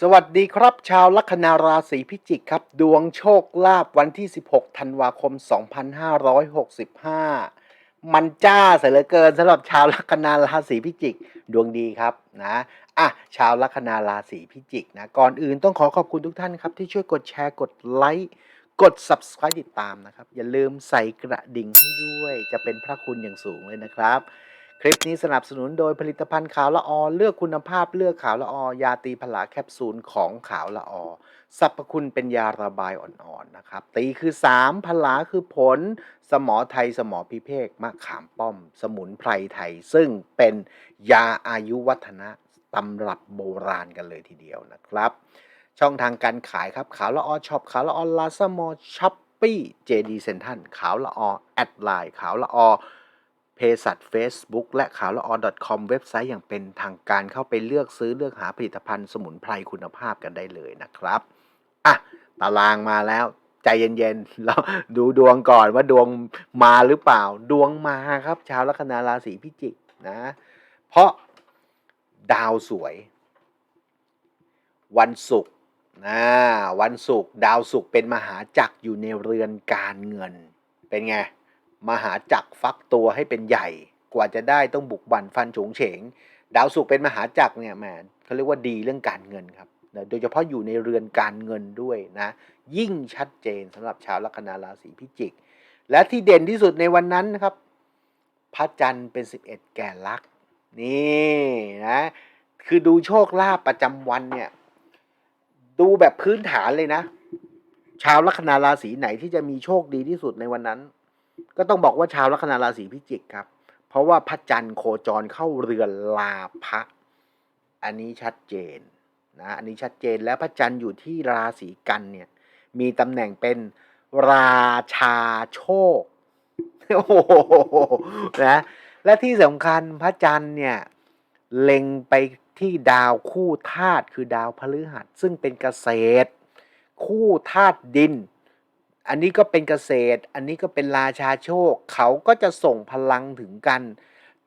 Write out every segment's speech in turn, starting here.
สวัสดีครับ ชาวลัคนาราศีพิจิกครับ ดวงโชคลาภวันที่ 16 ธันวาคม 2565 มันจ้าเสียเหลือเกินสำหรับชาวลัคนาราศีพิจิก ดวงดีครับนะอะชาวลัคนาราศีพิจิกนะก่อนอื่นต้องขอขอบคุณทุกท่านครับ ที่ช่วยกดแชร์กดไลค์กด subscribe ติดตามนะครับ อย่าลืมใส่กระดิ่งให้ด้วย จะเป็นพระคุณอย่างสูงเลยนะครับ คลิปนี้สนับสนุนโดยผลิตภัณฑ์ขาวละออเลือกคุณภาพเลือกขาวละออยาตีผลาแคปซูลของขาวละออสรรพคุณเป็นยาระบายอ่อนๆนะครับ ตีคือ3ผลาคือผล สมอไทยสมอพิเภกมะขามป้อม สมุนไพรไทย ซึ่งเป็นยาอายุวัฒนะตำรับโบราณกันเลยทีเดียวนะครับ ช่องทางการขายครับขาวละออช็อปขาวละออลาซามอช้อปปี้เจดีเซนทันขาวละออแอดไลน์ขาวละออ เพสัต Facebook และข่าวละออน .com เว็บไซต์อย่างเป็นทางการเข้าไปเลือกซื้อเลือกหาผลิตภัณฑ์สมุนไพรคุณภาพกันได้เลยนะครับ อะ ตารางมาแล้วใจเย็นๆ เราดูดวงก่อนว่าดวงมาหรือเปล่า ดวงมาครับ ชาวลัคนาราศีพิจิกนะ เพราะดาวสวย วันศุกร์นะวันศุกร์ดาวศุกร์เป็นมหาจักรอยู่ในเรือนการเงิน เป็นไง มหาจักรฟักตัวให้เป็นใหญ่ กว่าจะได้ต้องบุกบั่นฟันโฉงเฉง ดาวศุกร์เป็นมหาจักรเนี่ยแหมเขาเรียกว่าดีเรื่องการเงินครับโดยเฉพาะอยู่ในเรือนการเงินด้วยนะ ยิ่งชัดเจนสำหรับชาวลัคนาราศีพิจิก และที่เด่นที่สุดในวันนั้นนะครับ พระจันทร์เป็น 11 แก่ลักษ์นี่นะคือดูโชคลาภประจำวันเนี่ยดูแบบพื้นฐานเลยนะ ชาวลัคนาราศีไหนที่จะมีโชคดีที่สุดในวันนั้น ก็ต้องบอกว่าชาวลัคนาราศีพิจิกครับ เพราะว่าพระจันทร์โคจรเข้าเรือนลาภะอันนี้ชัดเจนนะอันนี้ชัดเจนแล้วพระจันทร์อยู่ที่ราศีกันเนี่ยมีตำแหน่งเป็นราชาโชคโอ้โหนะและที่สำคัญพระจันทร์เนี่ยเล็งไปที่ดาวคู่ธาตุคือดาวพฤหัส ซึ่งเป็นเกษตร คู่ธาตุดิน อันนี้ก็เป็นเกษตร อันนี้ก็เป็นราชาโชค เขาก็จะส่งพลังถึงกัน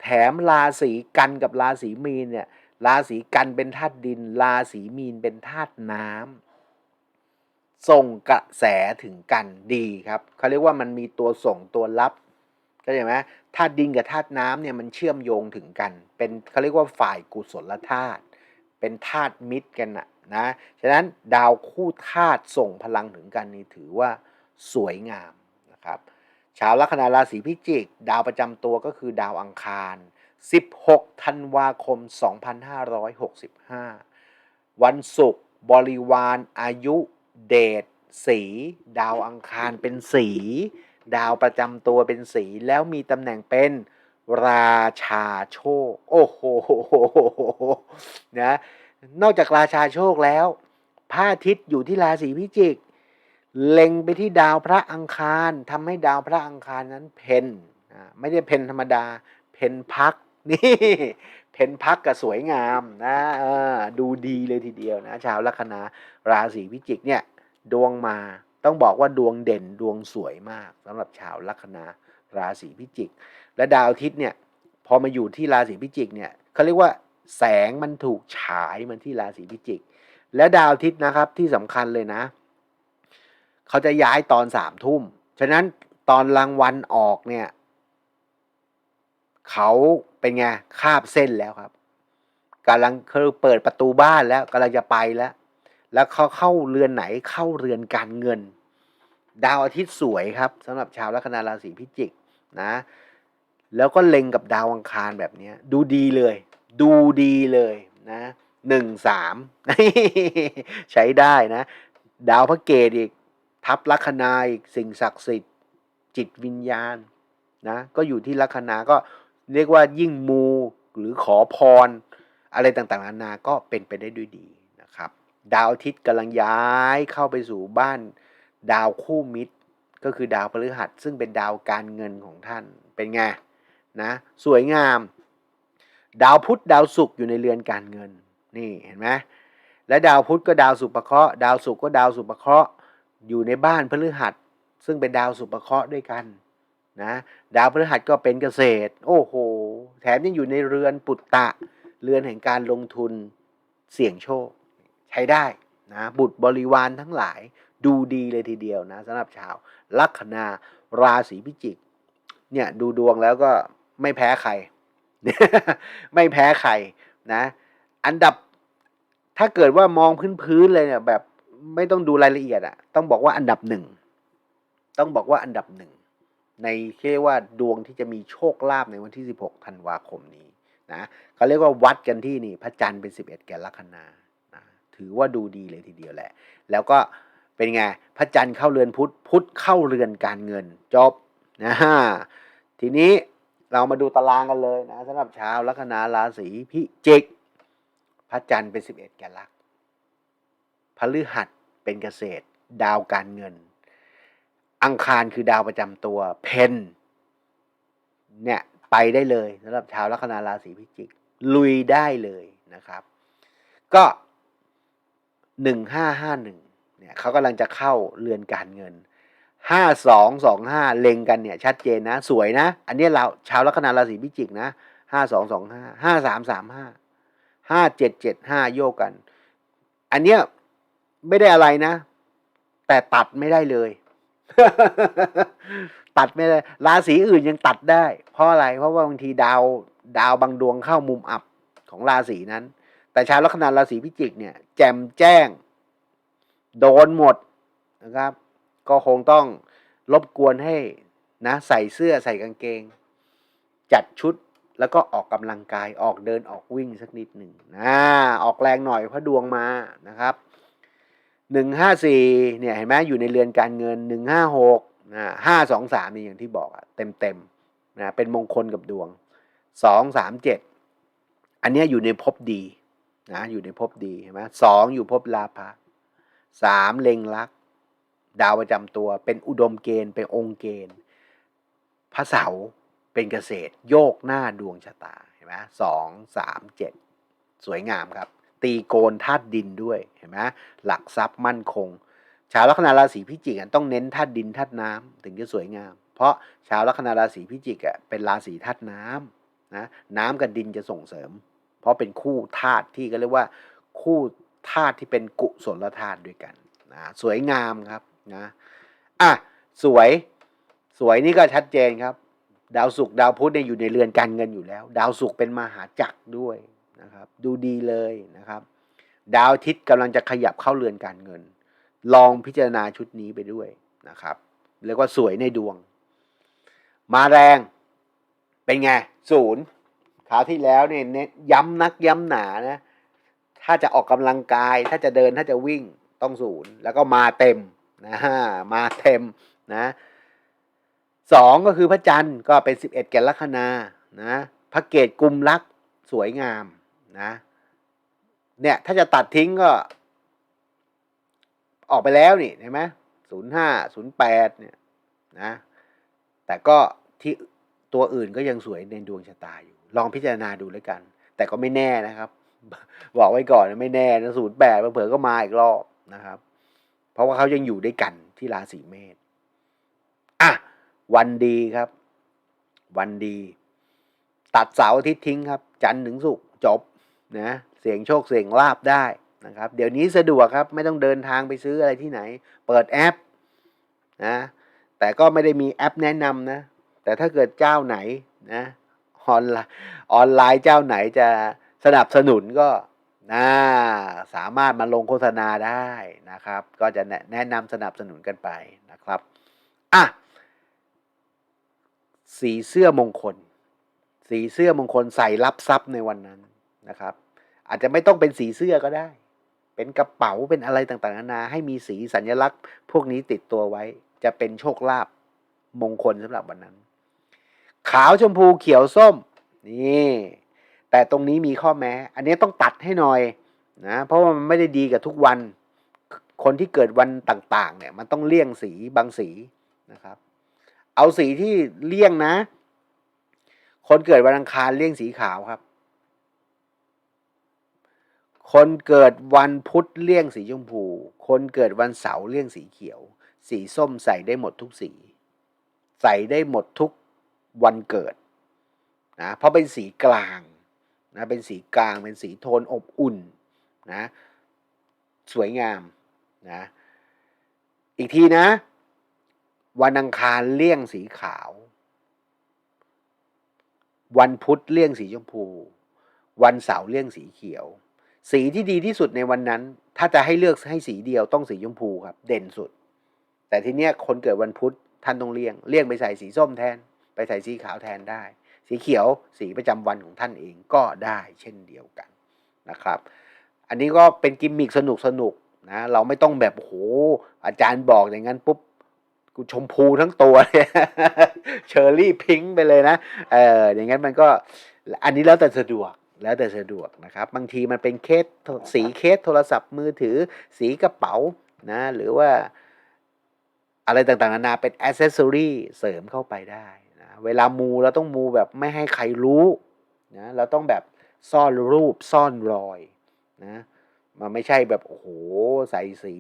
แถมราศีกันกับราศีมีนเนี่ย ราศีกันเป็นธาตุดิน ราศีมีนเป็นธาตุน้ำส่งกระแสถึงกันดีครับเขาเรียกว่ามันมีตัวส่งตัวรับเข้าใจไหมธาตุดินกับธาตุน้ำเนี่ยมันเชื่อมโยงถึงกัน เป็นเขาเรียกว่าฝ่ายกุศลธาตุเป็นธาตุมิตรกันนะนะ ฉะนั้นดาวคู่ธาตุส่งพลังถึงกันนี่ถือว่า สวยงามนะครับชาวลัคนาราศีพิจิก ดาวประจำตัวก็คือดาวอังคาร 16 ธันวาคม 2565 วันศุกร์บริวารอายุ เดชสี ดาวอังคารเป็นสี ดาวประจำตัวเป็นสี แล้วมีตำแหน่งเป็นราชาโชค โอ้โหนะนอกจากราชาโชคแล้วพระอาทิตย์อยู่ที่ราศีพิจิก เล็งไปที่ดาวพระอังคารทำให้ดาวพระอังคารนั้นเพนอ่าไม่ได้เพนธรรมดา เพนพักนี่เพนพักก็สวยงามนะดูดีเลยทีเดียวนะชาวลัคนาราศีพิจิกเนี่ยดวงมาต้องบอกว่าดวงเด่นดวงสวยมากสำหรับชาวลัคนาราศีพิจิก และดาวอาทิตย์เนี่ยพอมาอยู่ที่ราศีพิจิกเนี่ยเขาเรียกว่าแสงมันถูกฉายมันที่ราศีพิจิก และดาวอาทิตย์นะครับที่สำคัญเลยนะ เขาจะย้ายตอนสามทุ่ม ฉะนั้นตอนรางวัลออกเนี่ย เขาเป็นไงคาบเส้นแล้วครับกำลังคือเปิดประตูบ้านแล้วกำลังจะไปแล้ว แล้วเขาเข้าเรือนไหนเข้าเรือนการเงิน ดาวอาทิตย์สวยครับสำหรับชาวลัคนาราศีพิจิกนะ แล้วก็เล็งกับดาวอังคารแบบนี้ดูดีเลย ดูดีเลยนะหนึ่งสามใช้ได้นะ ดาวพระเกตอีก ทับลัคนาอีกสิ่งศักดิ์สิทธิ์ จิตวิญญาณนะก็อยู่ที่ลัคนาก็เรียกว่ายิ่งมูหรือขอพร อะไรต่างๆนานาก็เป็นไปได้ด้วยดีนะครับ ดาวอาทิตย์กำลังย้ายเข้าไปสู่บ้าน ดาวคู่มิตร ก็คือดาวพฤหัสซึ่งเป็นดาวการเงินของท่านเป็นไงนะสวยงาม ดาวพุธดาวศุกร์อยู่ในเรือนการเงินนี่เห็นไหมและดาวพุธก็ดาวสุภเคราะห์ดาวศุกร์ก็ดาวสุภเคราะห์ อยู่ในบ้านพฤหัส ซึ่งเป็นดาวสุภเคราะห์ด้วยกันนะดาวพฤหัสก็เป็นเกษตร โอ้โห แถมยังอยู่ในเรือนปุตตะ เรือนแห่งการลงทุนเสี่ยงโชค ใช้ได้นะบุตรบริวารทั้งหลายดูดีเลยทีเดียวนะสำหรับชาวลัคนาราศีพิจิกเนี่ยดูดวงแล้วก็ไม่แพ้ใคร ไม่แพ้ใครนะ อันดับถ้าเกิดว่ามองพื้นๆเลยเนี่ยแบบ ไม่ต้องดูรายละเอียดอะต้องบอกว่าอันดับหนึ่งต้องบอกว่าอันดับหนึ่งในเรียกว่าดวงที่จะมีโชคลาภในวันที่ 16ธันวาคมนี้นะเขาเรียกว่าวัดกันที่นี่พระจันทร์เป็น 11 แก่ลัคนานะถือว่าดูดีเลยทีเดียวแหละ แล้วก็เป็นไงพระจันทร์เข้าเรือนพุธพุธเข้าเรือนการเงินจบนะฮะทีนี้เรามาดูตารางกันเลยนะสำหรับชาวลัคนาราศีพิจิก พระจันทร์เป็น 11 แก่ลัก พฤหัสเป็นเกษตร ดาวการเงิน อังคารคือดาวประจำตัว เพนเนี่ยไปได้เลยสำหรับชาวลัคนาราศีพิจิก ลุยได้เลยนะครับ ก็หนึ่งห้าห้าหนึ่งเนี่ยเขากำลังจะเข้าเรือนการเงินห้าสองสองห้าเล็งกันเนี่ย ชัดเจนนะ สวยนะ อันนี้เราชาวลัคนาราศีพิจิกนะห้าสองสองห้าห้าสามสามห้าห้าเจ็ดเจ็ดห้าโยกกัน อันเนี้ย ไม่ได้อะไรนะ แต่ตัดไม่ได้เลย ตัดไม่ได้ราศีอื่นยังตัดได้ เพราะอะไร เพราะว่าบางทีดาวดาวบางดวงเข้ามุมอับของราศีนั้น แต่ชาวลัคนาราศีพิจิกเนี่ย แจมแจ้ง โดนหมดนะครับ ก็คงต้องรบกวนให้นะ ใส่เสื้อใส่กางเกง จัดชุดแล้วก็ออกกำลังกายออกเดินออกวิ่งสักนิดหนึ่งนะออกแรงหน่อยเพราะดวงมานะครับ หนึ่งห้าสี่เนี่ยเห็นไหมอยู่ในเรือนการเงินหนึ่งห้าหกนะห้าสองสามนี่อย่างที่บอกอะเต็มเต็มๆนะเป็นมงคลกับดวงสองสามเจ็ดอันเนี้ยอยู่ในภพดีนะอยู่ในภพดีเห็นไหมสองอยู่ภพลาภะสามเล็งลัก ดาวประจำตัวเป็นอุดมเกณฑ์เป็นองค์เกณฑ์พระเสาร์เป็นเกษตร โยกหน้าดวงชะตาเห็นไหมสองสามเจ็ดสวยงามครับ ตีโกนธาตุดินด้วยเห็นไหมหลักทรัพย์มั่นคง ชาวลัคนาราศีพิจิกต้องเน้นธาตุดินธาตุน้ำถึงจะสวยงาม เพราะชาวลัคนาราศีพิจิกเป็นราศีธาตุน้ำนะน้ำกับดินจะส่งเสริม เพราะเป็นคู่ธาตุที่ก็เรียกว่า คู่ธาตุที่เป็นกุศลธาตุด้วยกันนะสวยงามครับนะอะสวยสวยนี่ก็ชัดเจนครับ ดาวศุกร์ดาวพุธเนี่ยอยู่ในเรือนการเงินอยู่แล้ว ดาวศุกร์เป็นมหาจักรด้วย นะครับ ดูดีเลยนะครับ ดาวอาทิตย์กำลังจะขยับเข้าเรือนการเงิน ลองพิจารณาชุดนี้ไปด้วยนะครับเรียกว่าสวยในดวง มาแรงเป็นไงศูนย์คราวที่แล้วเนี่ยเน้นย้ำนักย้ำหนานะ ถ้าจะออกกำลังกาย ถ้าจะเดินถ้าจะวิ่งต้องศูนย์แล้วก็มาเต็มนะฮะมาเต็มนะสองก็คือพระจันทร์ก็เป็นสิบเอ็ดแก่ลัคนานะพระเกตกุมลักสวยงาม นะเนี่ยถ้าจะตัดทิ้งก็ ออกไปแล้วนี่เห็นไหมศูนย์ห้าศูนย์แปดเนี่ยนะแต่ก็ที่ตัวอื่นก็ยังสวยในดวงชะตาอยู่ ลองพิจารณาดูแล้วกัน แต่ก็ไม่แน่นะครับ บอกไว้ก่อนนะไม่แน่นะศูนย์แปดเผื่อก็มาอีกรอบนะครับ เพราะว่าเขายังอยู่ด้วยกันที่ราศีเมษอะวันดีครับ วันดี ตัดเสาร์อาทิตย์ทิ้งครับ จันทร์ถึงศุกร์จบ นะเสียงโชคเสียงลาบได้นะครับเดี๋ยวนี้สะดวกครับไม่ต้องเดินทางไปซื้ออะไรที่ไหน เปิดแอปนะแต่ก็ไม่ได้มีแอปแนะนำนะแต่ถ้าเกิดเจ้าไหนนะออนไลน์ออนไลน์เจ้าไหนจะสนับสนุนก็นะสามารถมาลงโฆษณาได้นะครับ ก็จะแนะนำสนับสนุนกันไปนะครับอะสีเสื้อมงคล สีเสื้อมงคลใส่รับทรัพย์ในวันนั้น นะครับ อาจจะไม่ต้องเป็นสีเสื้อก็ได้ เป็นกระเป๋าเป็นอะไรต่างๆนานา ให้มีสีสัญลักษณ์ พวกนี้ติดตัวไว้ จะเป็นโชคลาภมงคลสำหรับวันนั้น ขาวชมพูเขียวส้มนี่ แต่ตรงนี้มีข้อแม้ อันนี้ต้องตัดให้หน่อยนะเพราะว่ามันไม่ได้ดีกับทุกวัน คนที่เกิดวันต่างๆ เนี่ยมันต้องเลี่ยงสีบางสีนะครับ เอาสีที่เลี่ยงนะ คนเกิดวันอังคารเลี่ยงสีขาวครับ คนเกิดวันพุธเลี่ยงสีชมพู คนเกิดวันเสาร์เลี่ยงสีเขียว สีส้มใส่ได้หมดทุกสี ใส่ได้หมดทุกวันเกิดนะเพราะเป็นสีกลางนะเป็นสีกลางเป็นสีโทนอบอุ่นนะสวยงามนะอีกทีนะ วันอังคารเลี่ยงสีขาว วันพุธเลี่ยงสีชมพู วันเสาร์เลี่ยงสีเขียว สีที่ดีที่สุดในวันนั้น ถ้าจะให้เลือกให้สีเดียวต้องสีชมพูครับ เด่นสุด แต่ทีเนี้ยคนเกิดวันพุธท่านต้องเลี่ยงเลี่ยงไปใส่สีส้มแทน ไปใส่สีขาวแทนได้ สีเขียวสีประจำวันของท่านเองก็ได้เช่นเดียวกันนะครับ อันนี้ก็เป็นกิมมิคสนุกสนุกนะเราไม่ต้องแบบโอ้โหอาจารย์บอกอย่างนั้นปุ๊บกูชมพูทั้งตัวเลยเชอร์รี่พิงค์ไปเลยนะเอออย่างนั้นมันก็อันนี้แล้วแต่สะดวก แล้วแต่สะดวกนะครับ บางทีมันเป็นเคสสีเคสโทรศัพท์มือถือ สีกระเป๋านะหรือว่าอะไรต่างๆนานาเป็นอ c เซสซอรีเสริมเข้าไปได้นะเวลามูเราต้องมูแบบไม่ให้ใครรู้นะเราต้องแบบซ่อนรูปซ่อนรอยนะมันไม่ใช่แบบโอ้โหใส่สี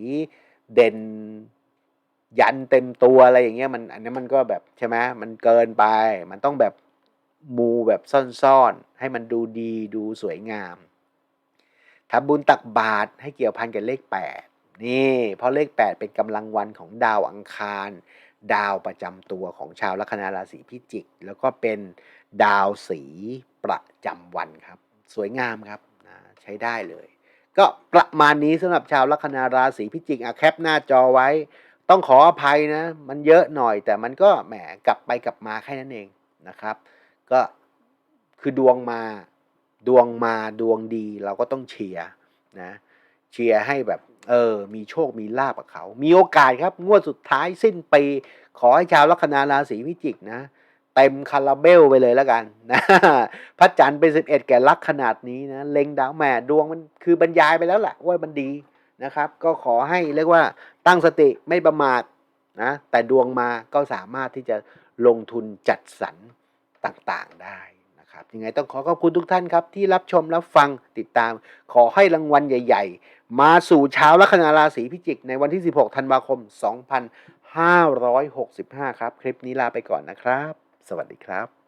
เด่นยันเต็มตัวอะไรอย่างเงี้ยมันอันนี้มันก็แบบใช่ไหมมันเกินไป มันต้องแบบ มูแบบซ่อนๆ ให้มันดูดีดูสวยงามทำบุญตักบาตรให้เกี่ยวพันกับเลข 8 นี่ เพราะเลข 8 เป็นกำลังวันของดาวอังคาร ดาวประจำตัวของชาวลัคนาราศีพิจิก แล้วก็เป็นดาวสีประจำวันครับ สวยงามครับนะใช้ได้เลย ก็ประมาณนี้สำหรับชาวลัคนาราศีพิจิกอะแคปหน้าจอไว้ ต้องขออภัยนะ มันเยอะหน่อยแต่มันก็แหมกลับไปกลับมาแค่นั้นเองนะครับ ก็คือดวงมาดวงมาดวงดีเราก็ต้องเชียร์นะเชียร์ให้แบบเออมีโชคมีลาบกับเขา มีโอกาสครับ งวดสุดท้ายสิ้นปีขอให้ชาวลัคนาราศีพิจิกนะเต็มคาราเบลไปเลยแล้วกันนะพระจันทร์เป็นสิบเอ็ดแก่ลักขนาดนี้นะเล็งดาวแหม่ดวงมันคือบรรยายไปแล้วแหละว่ามันดีนะครับ ก็ขอให้เรียกว่าตั้งสติไม่ประมาทนะแต่ดวงมาก็สามารถที่จะลงทุนจัดสรร ต่างๆได้นะครับยังไงต้องขอขอบคุณทุกท่านครับ ที่รับชมรับฟังติดตาม ขอให้รางวัลใหญ่ ๆ มาสู่ชาวลัคนาราศีพิจิก ในวันที่ 16 ธันวาคม 2565 ครับ คลิปนี้ลาไปก่อนนะครับ สวัสดีครับ